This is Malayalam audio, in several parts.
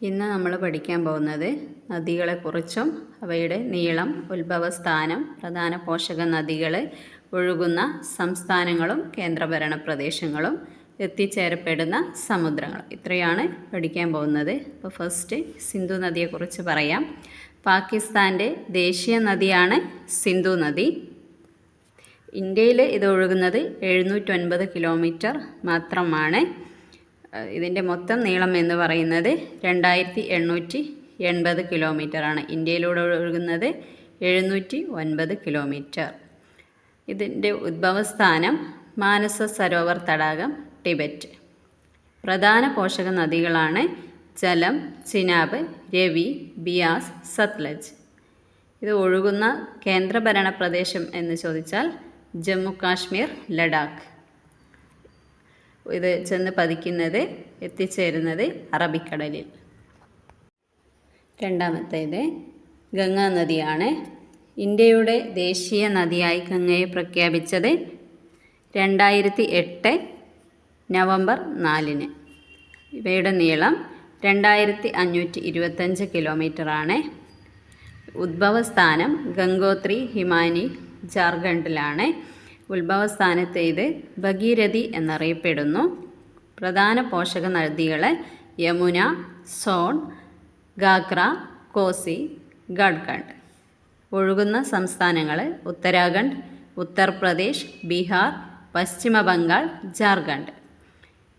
ഇന്ന് നമ്മൾ പഠിക്കാൻ പോകുന്നത് നദികളെക്കുറിച്ചും അവയുടെ നീളം ഉത്ഭവസ്ഥാനം പ്രധാന പോഷക നദികൾ ഒഴുകുന്ന സംസ്ഥാനങ്ങളും കേന്ദ്രഭരണ പ്രദേശങ്ങളും എത്തിച്ചേരപ്പെടുന്ന സമുദ്രങ്ങൾ. ഇത്രയാണ് പഠിക്കാൻ പോകുന്നത്. അപ്പോൾ ഫസ്റ്റ് സിന്ധു നദിയെക്കുറിച്ച് പറയാം. പാകിസ്ഥാന്റെ ദേശീയ നദിയാണ് സിന്ധു നദി. ഇന്ത്യയിൽ ഇത് ഒഴുകുന്നത് എഴുന്നൂറ്റൊൻപത് കിലോമീറ്റർ മാത്രമാണ്. ഇതിന്റെ മൊത്തം നീളം എന്ന് പറയുന്നത് രണ്ടായിരത്തി എണ്ണൂറ്റി എൺപത് കിലോമീറ്ററാണ് ഇന്ത്യയിലൂടെ ഒഴുകുന്നത് എഴുന്നൂറ്റി ഒൻപത് കിലോമീറ്റർ ഇതിന്റെ ഉദ്ഭവസ്ഥാനം മാനസ സരോവർ തടാകം ടിബറ്റ്. പ്രധാന പോഷക നദികളാണ് ജലം ചിനാബ് രവി ബിയാസ് സത്ലജ്. ഇത് ഒഴുകുന്ന കേന്ദ്രഭരണ പ്രദേശം എന്ന് ചോദിച്ചാൽ ജമ്മു കാശ്മീർ ലഡാക്ക്. ഇത് ചെന്ന് പതിക്കുന്നത് എത്തിച്ചേരുന്നത് അറബിക്കടലിൽ. രണ്ടാമത്തേത് ഗംഗാ നദിയാണ്. ഇന്ത്യയുടെ ദേശീയ നദിയായി ഗംഗയെ പ്രഖ്യാപിച്ചത് രണ്ടായിരത്തി എട്ട് നവംബർ നാലിന്. ഇവയുടെ നീളം രണ്ടായിരത്തി അഞ്ഞൂറ്റി ഇരുപത്തഞ്ച് കിലോമീറ്ററാണ്. ഉദ്ഭവസ്ഥാനം ഗംഗോത്രി ഹിമാനി ജാർഖണ്ഡിലാണ്. ഉത്ഭവസ്ഥാനത്ത് ഇത് ഭഗീരഥി എന്നറിയപ്പെടുന്നു. പ്രധാന പോഷക നദികളെ യമുന സോൺ ഗാഗ്ര കോസി ഗഡ്ഖണ്ഡ് ഒഴുകുന്ന സംസ്ഥാനങ്ങൾ ഉത്തരാഖണ്ഡ് ഉത്തർപ്രദേശ് ബീഹാർ പശ്ചിമ ബംഗാൾ ജാർഖണ്ഡ്.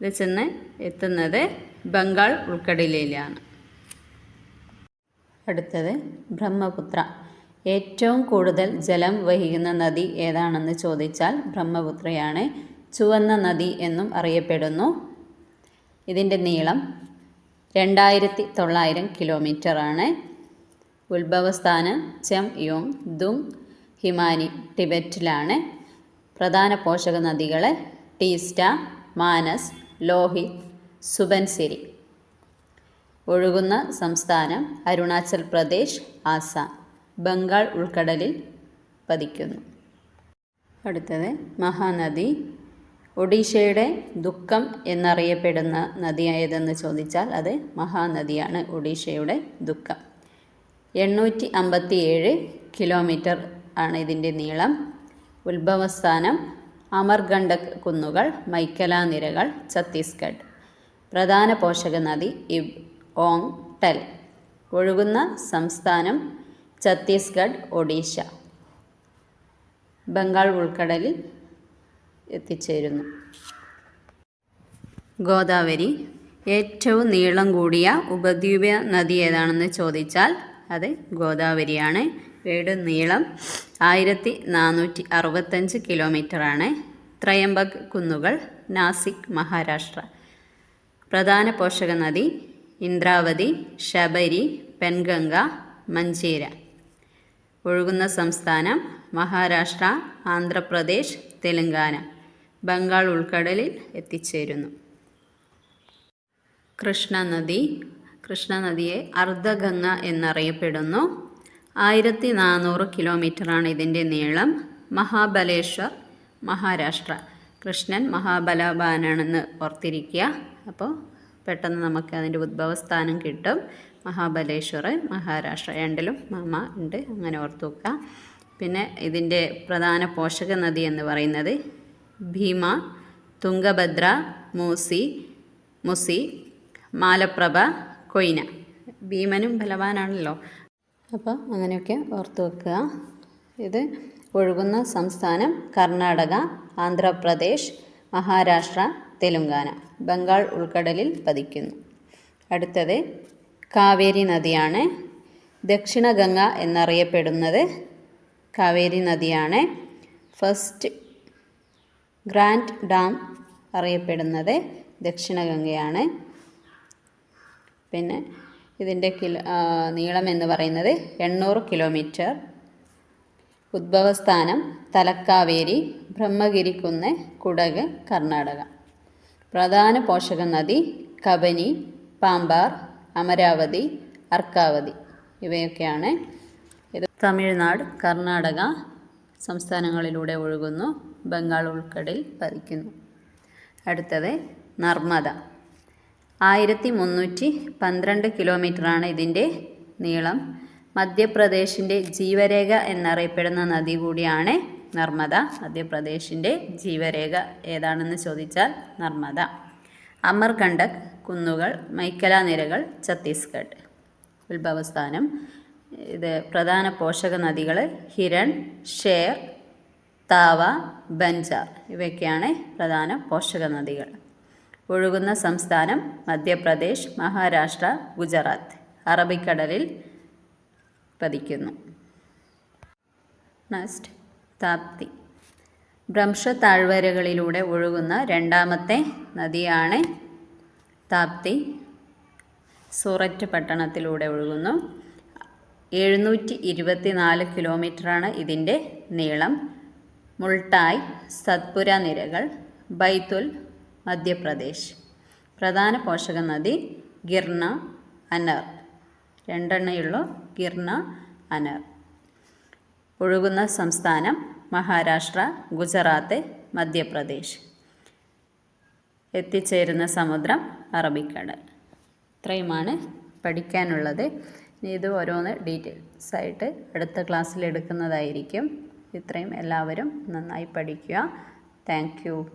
ഇത് ചെന്ന് എത്തുന്നത് ബംഗാൾ ഉൾക്കടലിലാണ്. അടുത്തത് ബ്രഹ്മപുത്ര. ഏറ്റവും കൂടുതൽ ജലം വഹിക്കുന്ന നദി ഏതാണെന്ന് ചോദിച്ചാൽ ബ്രഹ്മപുത്രയാണ്. ചുവന്ന നദി എന്നും അറിയപ്പെടുന്നു. ഇതിന്റെ നീളം രണ്ടായിരത്തി തൊള്ളായിരം കിലോമീറ്ററാണ്. ഉത്ഭവസ്ഥാനം ചെം യോങ് ദുങ് ഹിമാനി ടിബറ്റിലാണ്. പ്രധാന പോഷക നദികൾ ടീസ്റ്റ മാനസ് ലോഹിത് സുബൻസിരി. ഒഴുകുന്ന സംസ്ഥാനം അരുണാചൽ പ്രദേശ് ആസാം. ബംഗാൾ ഉൾക്കടലിൽ പതിക്കുന്നു. അടുത്തത് മഹാനദി. ഒഡീഷയുടെ ദുഃഖം എന്നറിയപ്പെടുന്ന നദി ഏതെന്ന് ചോദിച്ചാൽ അത് മഹാനദിയാണ് ഒഡീഷയുടെ ദുഃഖം. എണ്ണൂറ്റി അമ്പത്തി ഏഴ് കിലോമീറ്റർ ആണ് ഇതിന്റെ നീളം. ഉത്ഭവസ്ഥാനം അമർഗണ്ഡക് കുന്നുകൾ മൈക്കല നിരകൾ ഛത്തീസ്ഗഡ്. പ്രധാന പോഷക നദി ഇബ് ഓങ് ടെൽ. ഒഴുകുന്ന സംസ്ഥാനം ഛത്തീസ്ഗഡ് ഒഡീഷ. ബംഗാൾ ഉൾക്കടലിൽ എത്തിച്ചേരുന്നു. ഗോദാവരി ഏറ്റവും നീളം കൂടിയ ഉപദ്വീപ നദി ഏതാണെന്ന് ചോദിച്ചാൽ അത് ഗോദാവരിയാണ്. ഇവയുടെ നീളം ആയിരത്തി നാനൂറ്റി അറുപത്തഞ്ച് കിലോമീറ്ററാണ്. ത്രയംബക് കുന്നുകൾ നാസിക് മഹാരാഷ്ട്ര. പ്രധാന പോഷക നദി ഇന്ദ്രാവതി ശബരി പെൻഗംഗ മഞ്ചേര. ഒഴുകുന്ന സംസ്ഥാനം മഹാരാഷ്ട്ര ആന്ധ്രാപ്രദേശ് തെലങ്കാന. ബംഗാൾ ഉൾക്കടലിൽ എത്തിച്ചേരുന്നു. കൃഷ്ണനദി കൃഷ്ണനദിയെ അർദ്ധഗംഗ എന്നറിയപ്പെടുന്നു. ആയിരത്തി നാനൂറ് കിലോമീറ്ററാണ് ഇതിന്റെ നീളം. മഹാബലേശ്വർ മഹാരാഷ്ട്ര. കൃഷ്ണൻ മഹാബലബാനാണെന്ന് ഓർത്തിരിക്കുക. അപ്പോൾ പെട്ടെന്ന് നമുക്ക് അതിന്റെ ഉദ്ഭവസ്ഥാനം കിട്ടും. മഹാബലേശ്വർ മഹാരാഷ്ട്ര രണ്ടിലും മാമ ഉണ്ട് അങ്ങനെ ഓർത്ത് വെക്കുക പിന്നെ ഇതിന്റെ പ്രധാന പോഷക നദി എന്ന് പറയുന്നത് ഭീമ തുംഗഭദ്ര മൂസി മുസി മാലപ്രഭ കൊയ്ന. ഭീമനും ബലവാനാണല്ലോ. അപ്പോൾ അങ്ങനെയൊക്കെ ഓർത്ത് വെക്കുക. ഇത് ഒഴുകുന്ന സംസ്ഥാനം കർണാടക ആന്ധ്രാപ്രദേശ് മഹാരാഷ്ട്ര തെലുങ്കാന. ബംഗാൾ ഉൾക്കടലിൽ പതിക്കുന്നു. അടുത്തത് കാവേരി നദിയാണ്. ദക്ഷിണ ഗംഗ എന്നറിയപ്പെടുന്നത് കാവേരി നദിയാണ്. ഫസ്റ്റ് ഗ്രാൻഡ് ഡാം അറിയപ്പെടുന്നത് ദക്ഷിണ ഗംഗയാണ് പിന്നെ ഇതിന്റെ കിലോ നീളം എന്ന് പറയുന്നത് എണ്ണൂറ് കിലോമീറ്റർ. ഉദ്ഭവസ്ഥാനം തലക്കാവേരി ബ്രഹ്മഗിരിക്കുന്ന് കുടക് കർണാടക. പ്രധാന പോഷക നദി കബനി പാമ്പാർ അമരാവതി അർക്കാവതി ഇവയൊക്കെയാണ്. ഇത് തമിഴ്നാട് കർണാടക സംസ്ഥാനങ്ങളിലൂടെ ഒഴുകുന്നു ബംഗാൾ ഉൾക്കടലിൽ പതിക്കുന്നു. അടുത്തത് നർമ്മദ. ആയിരത്തി മുന്നൂറ്റി പന്ത്രണ്ട് കിലോമീറ്ററാണ് ഇതിന്റെ നീളം. മധ്യപ്രദേശിന്റെ ജീവരേഖ എന്നറിയപ്പെടുന്ന നദി കൂടിയാണ് നർമ്മദ. മധ്യപ്രദേശിന്റെ ജീവരേഖ ഏതാണെന്ന് ചോദിച്ചാൽ നർമ്മദ. അമർകണ്ടക് കുന്നുകൾ മൈക്കല നിരകൾ ഛത്തീസ്ഗഡ്. ഉത്ഭവസ്ഥാനം. ഇത് പ്രധാന പോഷക നദികൾ ഹിരൺ ഷേർ താവ ബഞ്ചാർ ഇവയൊക്കെയാണ് പ്രധാന പോഷക നദികൾ. ഒഴുകുന്ന സംസ്ഥാനം മധ്യപ്രദേശ് മഹാരാഷ്ട്ര ഗുജറാത്ത്. അറബിക്കടലിൽ പതിക്കുന്നു. നെക്സ്റ്റ് താപ്തി. ഭ്രംശ താഴ്വരകളിലൂടെ ഒഴുകുന്ന രണ്ടാമത്തെ നദിയാണ് താപ്തി. സൂററ്റ് പട്ടണത്തിലൂടെ ഒഴുകുന്നു. എഴുന്നൂറ്റി ഇരുപത്തി നാല് കിലോമീറ്ററാണ് ഇതിന്റെ നീളം. മുൾട്ടായ് സത്പുര നിരകൾ ബൈത്തുൽ മധ്യപ്രദേശ്. പ്രധാന പോഷക നദി ഗിർണ അനർ. രണ്ടെണ്ണയുള്ളൂ ഗിർണ അനർ. ഒഴുകുന്ന സംസ്ഥാനം മഹാരാഷ്ട്ര ഗുജറാത്ത് മധ്യപ്രദേശ്. എത്തിച്ചേരുന്ന സമുദ്രം അറബിക്കടൽ. ഇത്രയുമാണ് പഠിക്കാനുള്ളത്. ഇനി ഇത് ഓരോന്ന് ഡീറ്റെയിൽസ് ആയിട്ട് അടുത്ത ക്ലാസ്സിൽ എടുക്കുന്നതായിരിക്കും. ഇത്രയും എല്ലാവരും നന്നായി പഠിക്കുക. താങ്ക്